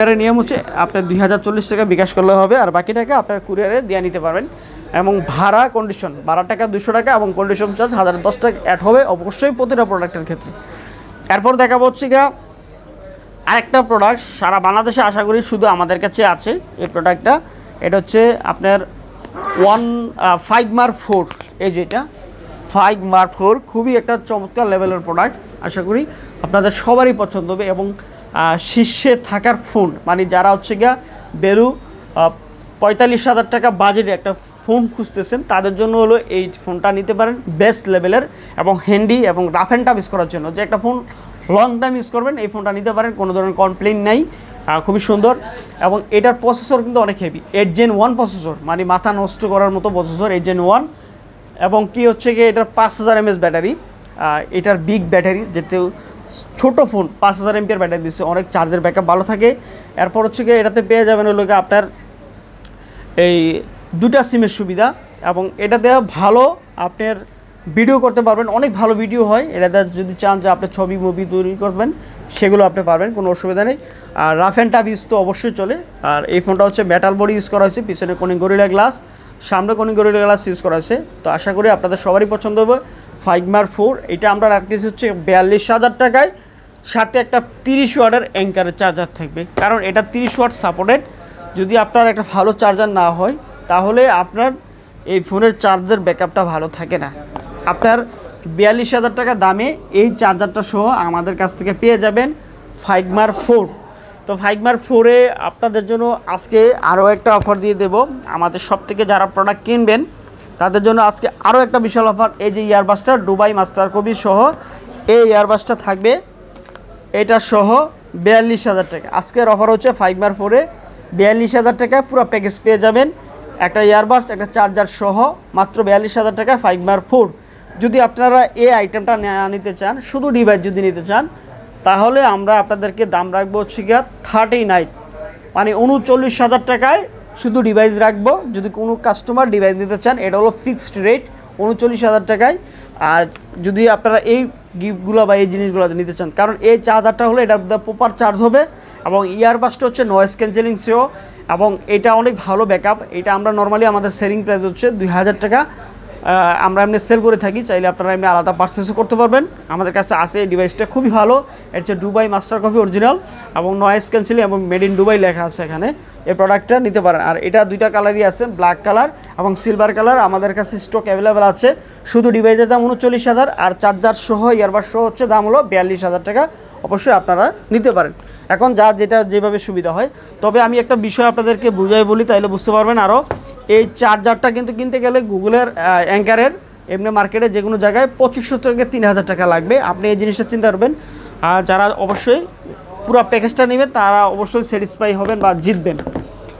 কুরিয়ারের নিয়ম হচ্ছে আপনার দুই হাজার চল্লিশ টাকা বিকাশ করলে হবে আর বাকি টাকা আপনার কুরিয়ারে দিয়ে নিতে পারবেন। এবং ভাড়া কন্ডিশন বারো টাকা দুশো টাকা এবং কন্ডিশন চার্জ হাজার দশ টাকা অ্যাড হবে অবশ্যই প্রতিটা প্রোডাক্টের ক্ষেত্রে। এরপর দেখাবো হচ্ছে গিয়া আরেকটা প্রোডাক্ট সারা বাংলাদেশে আশা করি শুধু আমাদের কাছে আছে এই প্রোডাক্টটা এটা হচ্ছে আপনার ওয়ান ফাইভ মার ফোর এই যেটা ফাইভ মার ফোর খুবই একটা চমৎকার লেভেলের প্রোডাক্ট আশা করি আপনাদের সবারই পছন্দ হবে এবং শীর্ষে থাকার ফোন মানে যারা হচ্ছে গিয়া বেরু পঁয়তাল্লিশ হাজার টাকা বাজেটে একটা ফোন খুঁজতেছেন, তাদের জন্য হলো এই ফোনটা নিতে পারেন বেস্ট লেভেলের এবং হ্যান্ডি এবং রাফ অ্যান্ড টাফ ইউজ করার জন্য। যে একটা ফোন লং টাইম ইউজ করবেন, এই ফোনটা নিতে পারেন, কোনো ধরনের কমপ্লেন নাই খুবই সুন্দর এবং এটার প্রসেসর কিন্তু অনেক heavy eight gen one processor মানে মাথা নষ্ট করার মতো প্রসেসর এইট জেন ওয়ান এবং কি হচ্ছে গিয়ে এটার পাঁচ হাজার এমএস ব্যাটারি এটার বিগ ব্যাটারি যেহেতু ছোট ফোন পাঁচ হাজার এমপিয়ার ব্যাটারি দিচ্ছে, অনেক চার্জের ব্যাকআপ ভালো থাকে। এরপর হচ্ছে গিয়ে এটাতে পেয়ে যাবেন হলো আপনার এই দুটা সিমের সুবিধা এবং এটাতে ভালো, আপনার ভিডিও করতে পারবেন, অনেক ভালো ভিডিও হয়। এটাতে যদি চান যে আপনি ছবি মুভি তৈরি করবেন, সেগুলো আপনি পারবেন, কোনো অসুবিধা নেই। আর রাফ অ্যান্ড টাফ ইউজ তো অবশ্যই চলে। আর এই ফোনটা হচ্ছে মেটাল বডি ইউজ করা হয়েছে, পিছনে কোনো গরিলা গ্লাস সামনে কোনো গরিলা গ্লাস ইউজ করা হয়েছে। তো আশা করি আপনাদের সবারই পছন্দ হবে। ফাইভ মার ফোর এটা আমরা রাখতেছি হচ্ছে বিয়াল্লিশ হাজার টাকায়। সাথে একটা তিরিশ ওয়াটের অ্যাঙ্কারের চার্জার থাকবে। কারণ এটা তিরিশ ওয়াট সাপোর্টেড যদি আপনার একটা ভালো চার্জার না হয়, তাহলে আপনার এই ফোনের চার্জের ব্যাকআপটা ভালো থাকে না। আপনার বিয়াল্লিশ হাজার টাকা দামে এই চার্জারটা সহ আমাদের কাছ থেকে পেয়ে যাবেন ফাইগমার ফোর তো ফাইগমার ফোরে আপনাদের জন্য আজকে আরও একটা অফার দিয়ে দেব। আমাদের সব থেকে যারা প্রোডাক্ট কিনবেন তাদের জন্য আজকে আরও একটা বিশাল অফার, এই যে ইয়ারবাসটা দুবাই মাস্টার কবি সহ, এই ইয়ারবাসটা থাকবে। এটা সহ বিয়াল্লিশ হাজার টাকা। আজকের অফার হচ্ছে ফাইভ মার ফোরে বিয়াল্লিশ হাজার টাকায় পুরো প্যাকেজ পেয়ে যাবেন। একটা ইয়ারবাস একটা চার্জার সহ মাত্র বিয়াল্লিশ হাজার টাকায় ফাইভ মার ফোর যদি আপনারা এই আইটেমটা নিতে চান, শুধু ডিভাইস যদি নিতে চান, তাহলে আমরা আপনাদেরকে দাম রাখব হচ্ছে গিয়া থার্টি নাইন মানে উনচল্লিশ হাজার টাকায় শুধু ডিভাইস রাখব, যদি কোনো কাস্টমার ডিভাইস নিতে চান, এটা হলো ফিক্সড রেট উনচল্লিশ হাজার টাকায়। আর যদি আপনারা এই গিফটগুলো বা এই জিনিসগুলো নিতে চান, কারণ এই চার্জারটা হলে এটা প্রপার চার্জ হবে এবং ইয়ারবাসটা হচ্ছে নয়েস ক্যান্সেলিং সেও এবং এটা অনেক ভালো ব্যাকআপ এটা আমরা নর্মালি আমাদের সেলিং প্রাইস হচ্ছে দুই হাজার টাকা। আমরা এমনি সেল করে থাকি, চাইলে আপনারা এমনি আলাদা পারচেসও করতে পারবেন। আমাদের কাছে আছে, এই ডিভাইসটা খুবই ভালো। এটা হচ্ছে দুবাই মাস্টার কপি অরিজিনাল এবং নয়েজ ক্যান্সেলিং এবং মেড ইন দুবাই লেখা আছে এখানে। এই প্রোডাক্টটা নিতে পারেন। আর এটা দুইটা কালারই আছে ব্ল্যাক কালার এবং সিলভার কালার আমাদের কাছে স্টক অ্যাভেলেবেল আছে। শুধু ডিভাইসের দাম উনচল্লিশ হাজার, আর চার্জার সহ ইয়ারবার সহ হচ্ছে দাম হলো বিয়াল্লিশ হাজার টাকা। অবশ্যই আপনারা নিতে পারেন। এখন যা যেটা যেভাবে সুবিধা হয়। তবে আমি একটা বিষয় আপনাদেরকে বুঝাই বলি, তাইলে বুঝতে পারবেন আরও এই চার্জারটা কিন্তু কিনতে গেলে গুগলের অ্যাঙ্কারের এমনি মার্কেটে যে কোনো জায়গায় পঁচিশশো থেকে তিন হাজার টাকা লাগবে। আপনি এই জিনিসটা চিন্তা করবেন। আর যারা অবশ্যই পুরো প্যাকেজটা নেবে তারা অবশ্যই স্যাটিসফাই হবেন বা জিতবেন।